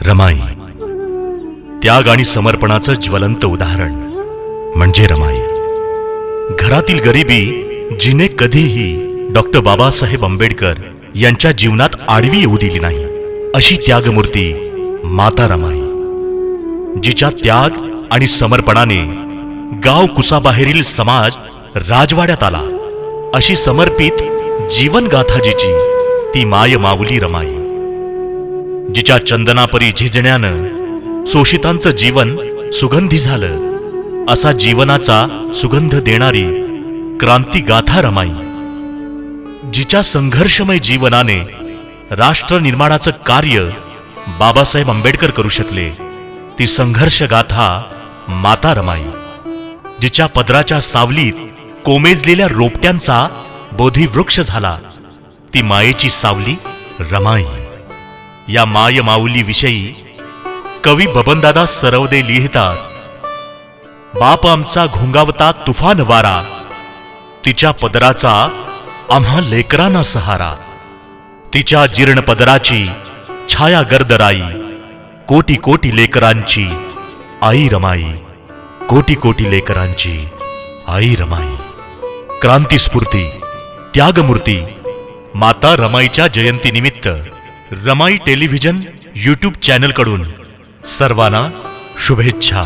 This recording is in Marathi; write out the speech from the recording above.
रमाई. त्याग आणि समर्पणाचं ज्वलंत उदाहरण म्हणजे रमाई. घरातील गरिबी जिने कधीही डॉक्टर बाबासाहेब आंबेडकर यांच्या जीवनात आडवी येऊ दिली नाही अशी त्यागमूर्ती माता रमाई. जिच्या त्याग आणि समर्पणाने गाव कुसाबाहेरील समाज राजवाड्यात आला अशी समर्पित जीवनगाथा जिची ती माय माऊली रमाई. जिच्या चंदनापरी झिजण्यानं शोषितांचं जीवन सुगंधी झालं. असा जीवनाचा सुगंध देणारी क्रांती गाथा रमाई. जिच्या संघर्षमय जीवनाने राष्ट्र निर्माणाचं कार्य बाबासाहेब आंबेडकर करू शकले ती संघर्ष गाथा माता रमाई. जिच्या पदराच्या सावलीत कोमेजलेल्या रोपट्यांचा बोधिवृक्ष झाला ती मायेची सावली रमाई. या माय माऊलीविषयी कवी बबनदादा सरवदे लिहितात बाप आमचा घुंगावता तुफान वारा तिच्या पदराचा आम्हा लेकरांना सहारा. तिच्या जीर्ण पदराची छाया गर्दराई कोटी कोटी लेकरांची आई रमाई कोटी कोटी लेकरांची आई रमाई. क्रांतीस्फूर्ती त्यागमूर्ती माता रमाईच्या जयंतीनिमित्त रमाई टेलिव्हिजन यूट्यूब चॅनलकडून सर्वांना शुभेच्छा.